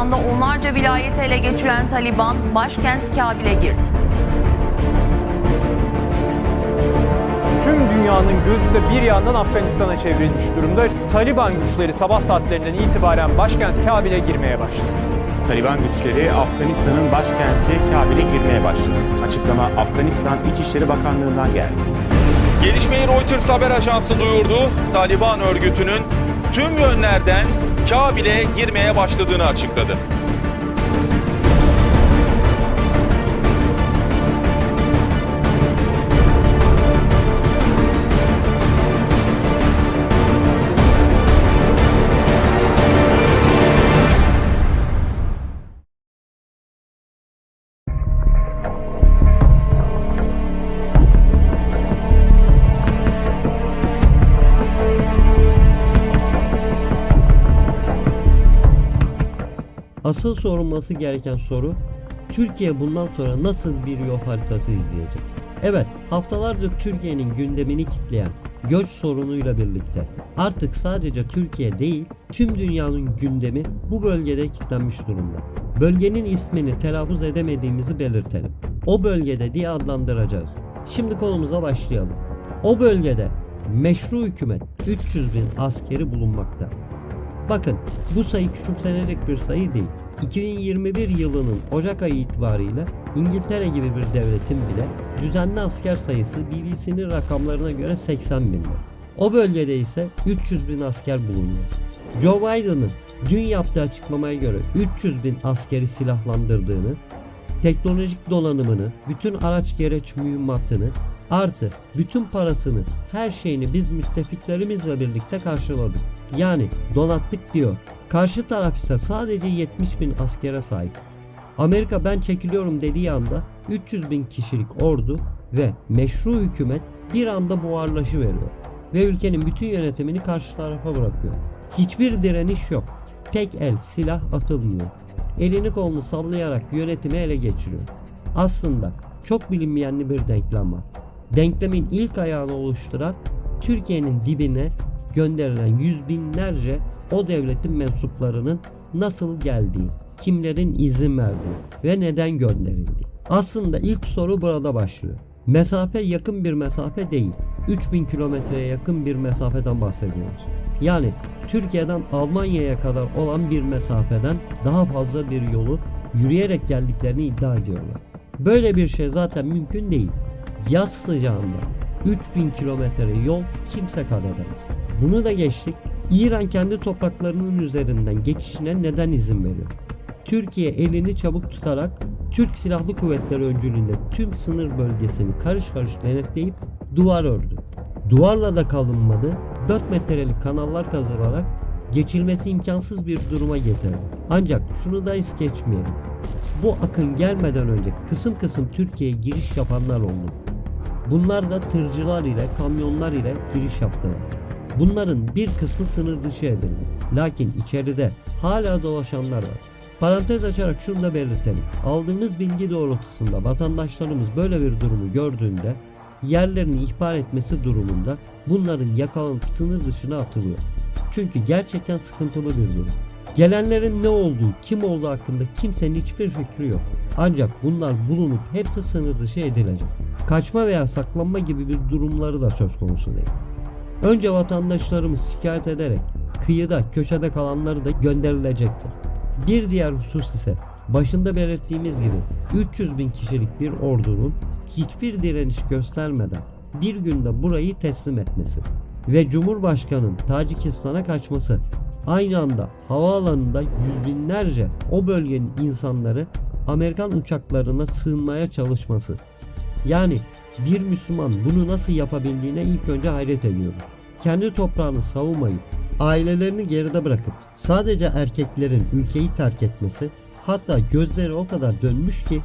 Afganistan'da onlarca vilayeti ele geçiren Taliban başkent Kabil'e girdi. Tüm dünyanın gözü de bir yandan Afganistan'a çevrilmiş durumda. Taliban güçleri sabah saatlerinden itibaren başkent Kabil'e girmeye başladı. Taliban güçleri Afganistan'ın başkenti Kabil'e girmeye başladı. Açıklama Afganistan İçişleri Bakanlığı'ndan geldi. Gelişmeyi Reuters haber ajansı duyurdu. Taliban örgütünün tüm yönlerden Kabil'e girmeye başladığını açıkladı. Asıl sorulması gereken soru Türkiye bundan sonra nasıl bir yol haritası izleyecek? Evet, haftalardır Türkiye'nin gündemini kitleyen göç sorunuyla birlikte artık sadece Türkiye değil tüm dünyanın gündemi bu bölgede kitlenmiş durumda. Bölgenin ismini telaffuz edemediğimizi belirtelim. O bölgede diye adlandıracağız. Şimdi konumuza başlayalım. O bölgede meşru hükümet 300 bin askeri bulunmakta. Bakın bu sayı küçümsenecek bir sayı değil. 2021 yılının Ocak ayı itibariyle İngiltere gibi bir devletin bile düzenli asker sayısı BBC'nin rakamlarına göre 80 bindi. O bölgede ise 300 bin asker bulunuyor. Joe Biden'ın dün yaptığı açıklamaya göre 300 bin askeri silahlandırdığını, teknolojik donanımını, bütün araç gereç mühimmatını artı bütün parasını, her şeyini biz müttefiklerimizle birlikte karşıladık. Yani donattık diyor. Karşı taraf ise sadece 70 bin askere sahip. Amerika ben çekiliyorum dediği anda 300 bin kişilik ordu ve meşru hükümet bir anda buharlaşıveriyor. Ve ülkenin bütün yönetimini karşı tarafa bırakıyor. Hiçbir direniş yok. Tek el silah atılmıyor. Elini kolunu sallayarak yönetimi ele geçiriyor. Aslında çok bilinmeyenli bir denklem var. Denklemin ilk ayağını oluşturan Türkiye'nin dibine gönderilen yüz binlerce o devletin mensuplarının nasıl geldiği, kimlerin izin verdiği ve neden gönderildiği. Aslında ilk soru burada başlıyor. Mesafe yakın bir mesafe değil. 3000 kilometreye yakın bir mesafeden bahsediyoruz. Yani Türkiye'den Almanya'ya kadar olan bir mesafeden daha fazla bir yolu yürüyerek geldiklerini iddia ediyorlar. Böyle bir şey zaten mümkün değil. Yaz sıcağında 3000 kilometre yol kimse kat edemez. Bunu da geçtik. İran kendi topraklarının üzerinden geçişine neden izin veriyor? Türkiye elini çabuk tutarak Türk Silahlı Kuvvetleri öncülüğünde tüm sınır bölgesini karış karış denetleyip duvar ördü. Duvarla da kalınmadı. 4 metrelik kanallar kazılarak geçilmesi imkansız bir duruma getirdi. Ancak şunu da es geçmeyelim. Bu akın gelmeden önce kısım kısım Türkiye'ye giriş yapanlar oldu. Bunlar da tırcılar ile kamyonlar ile giriş yaptılar. Bunların bir kısmı sınır dışı edildi. Lakin içeride hala dolaşanlar var. Parantez açarak şunu da belirtelim. Aldığımız bilgi doğrultusunda vatandaşlarımız böyle bir durumu gördüğünde yerlerini ihbar etmesi durumunda bunların yakalanıp sınır dışına atılıyor. Çünkü gerçekten sıkıntılı bir durum. Gelenlerin ne olduğu, kim olduğu hakkında kimsenin hiçbir fikri yok. Ancak bunlar bulunup hepsi sınır dışı edilecek. Kaçma veya saklanma gibi bir durumları da söz konusu değil. Önce vatandaşlarımız şikayet ederek kıyıda, köşede kalanları da gönderilecektir. Bir diğer husus ise başında belirttiğimiz gibi 300 bin kişilik bir ordunun hiçbir direniş göstermeden bir günde burayı teslim etmesi ve Cumhurbaşkanı'nın Tacikistan'a kaçması aynı anda havaalanında yüz binlerce o bölgenin insanları Amerikan uçaklarına sığınmaya çalışması. Yani bir Müslüman bunu nasıl yapabildiğine ilk önce hayret ediyoruz. Kendi toprağını savunmayıp ailelerini geride bırakıp sadece erkeklerin ülkeyi terk etmesi hatta gözleri o kadar dönmüş ki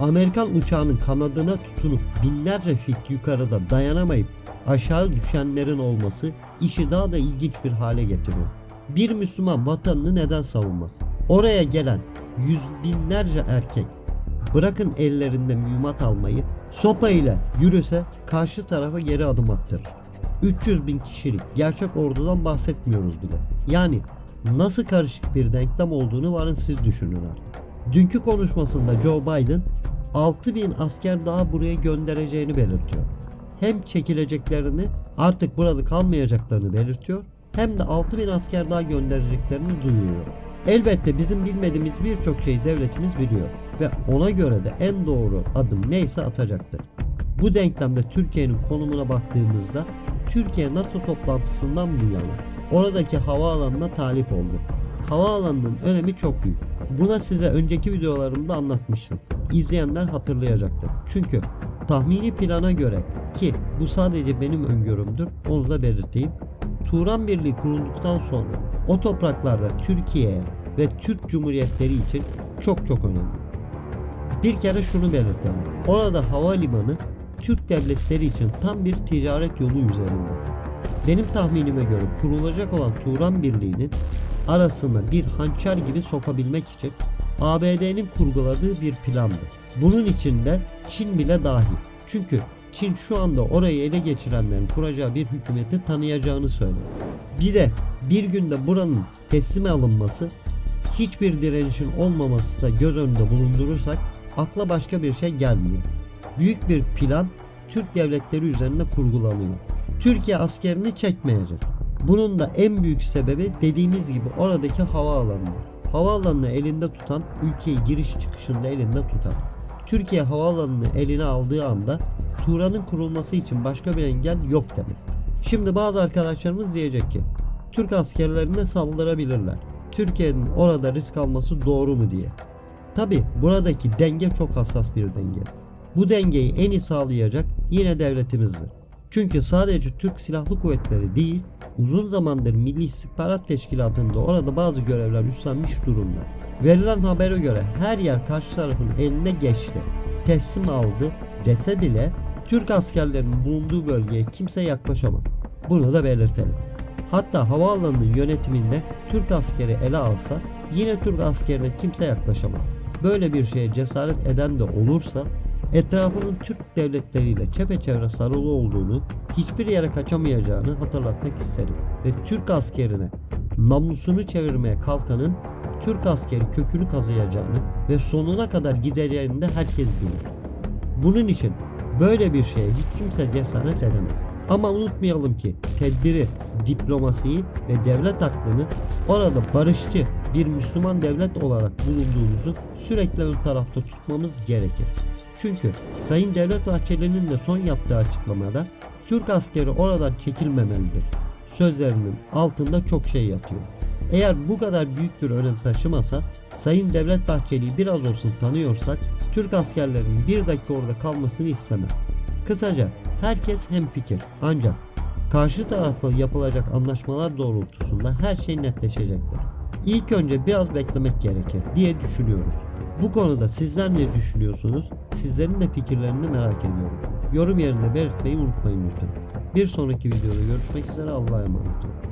Amerikan uçağının kanadına tutunup binlerce fit yukarıda dayanamayıp aşağı düşenlerin olması işi daha da ilginç bir hale getiriyor. Bir Müslüman vatanını neden savunmaz? Oraya gelen yüz binlerce erkek bırakın ellerinde mühimmat almayı sopa ile yürüse karşı tarafa geri adım attırır. 300 bin kişilik gerçek ordudan bahsetmiyoruz bile. Yani nasıl karışık bir denklem olduğunu varın siz düşünün artık. Dünkü konuşmasında Joe Biden 6000 asker daha buraya göndereceğini belirtiyor. Hem çekileceklerini artık burada kalmayacaklarını belirtiyor hem de 6000 asker daha göndereceklerini duyuruyor. Elbette bizim bilmediğimiz birçok şeyi devletimiz biliyor ve ona göre de en doğru adım neyse atacaktır. Bu denklemde Türkiye'nin konumuna baktığımızda Türkiye NATO toplantısından bu yana oradaki havaalanına talip oldu. Havaalanının önemi çok büyük. Buna size önceki videolarımda anlatmıştım. İzleyenler hatırlayacaktır. Çünkü tahmini plana göre ki bu sadece benim öngörümdür onu da belirteyim. Turan Birliği kurulduktan sonra o topraklarda Türkiye'ye ve Türk Cumhuriyetleri için çok çok önemli. Bir kere şunu belirtelim. Orada havalimanı Türk devletleri için tam bir ticaret yolu üzerinde. Benim tahminime göre kurulacak olan Turan Birliği'nin arasına bir hançer gibi sokabilmek için ABD'nin kurguladığı bir plandı. Bunun içinde Çin bile dahil. Çünkü Çin şu anda orayı ele geçirenlerin kuracağı bir hükümeti tanıyacağını söyledi. Bir de bir günde buranın teslim alınması hiçbir direnişin olmaması da göz önünde bulundurursak akla başka bir şey gelmiyor. Büyük bir plan Türk devletleri üzerinde kurgulanıyor. Türkiye askerini çekmeyecek. Bunun da en büyük sebebi dediğimiz gibi oradaki havaalanıdır. Havaalanını elinde tutan ülkeyi giriş çıkışında elinde tutar. Türkiye havaalanını eline aldığı anda Turan'ın kurulması için başka bir engel yok demek. Şimdi bazı arkadaşlarımız diyecek ki Türk askerlerine saldırabilirler. Türkiye'nin orada risk alması doğru mu diye. Tabi buradaki denge çok hassas bir denge. Bu dengeyi en iyi sağlayacak yine devletimizdir. Çünkü sadece Türk Silahlı Kuvvetleri değil, uzun zamandır Milli İstihbarat Teşkilatı'nda orada bazı görevler üstlenmiş durumda. Verilen habere göre her yer karşı tarafın eline geçti, teslim aldı dese bile Türk askerlerinin bulunduğu bölgeye kimse yaklaşamaz. Bunu da belirtelim. Hatta havaalanının yönetiminde Türk askeri ele alsa yine Türk askerine kimse yaklaşamaz. Böyle bir şeye cesaret eden de olursa etrafının Türk devletleriyle çepeçevre sarılı olduğunu, hiçbir yere kaçamayacağını hatırlatmak isterim. Ve Türk askerine namlusunu çevirmeye kalkanın Türk askeri kökünü kazıyacağını ve sonuna kadar gideceğini de herkes bilir. Bunun için böyle bir şeye hiç kimse cesaret edemez. Ama unutmayalım ki tedbiri, diplomasiyi ve devlet aklını orada barışçı bir Müslüman devlet olarak bulunduğumuzu sürekli ön tarafta tutmamız gerekir. Çünkü Sayın Devlet Bahçeli'nin de son yaptığı açıklamada Türk askeri oradan çekilmemelidir. Sözlerinin altında çok şey yatıyor. Eğer bu kadar büyük bir önem taşımasa Sayın Devlet Bahçeli'yi biraz olsun tanıyorsak Türk askerlerinin bir dakika orada kalmasını istemez. Kısaca herkes hemfikir ancak karşı tarafla yapılacak anlaşmalar doğrultusunda her şey netleşecektir. İlk önce biraz beklemek gerekir diye düşünüyoruz. Bu konuda sizler ne düşünüyorsunuz? Sizlerin de fikirlerini merak ediyorum. Yorum yerine belirtmeyi unutmayın lütfen. Bir sonraki videoda görüşmek üzere Allah'a emanet olun.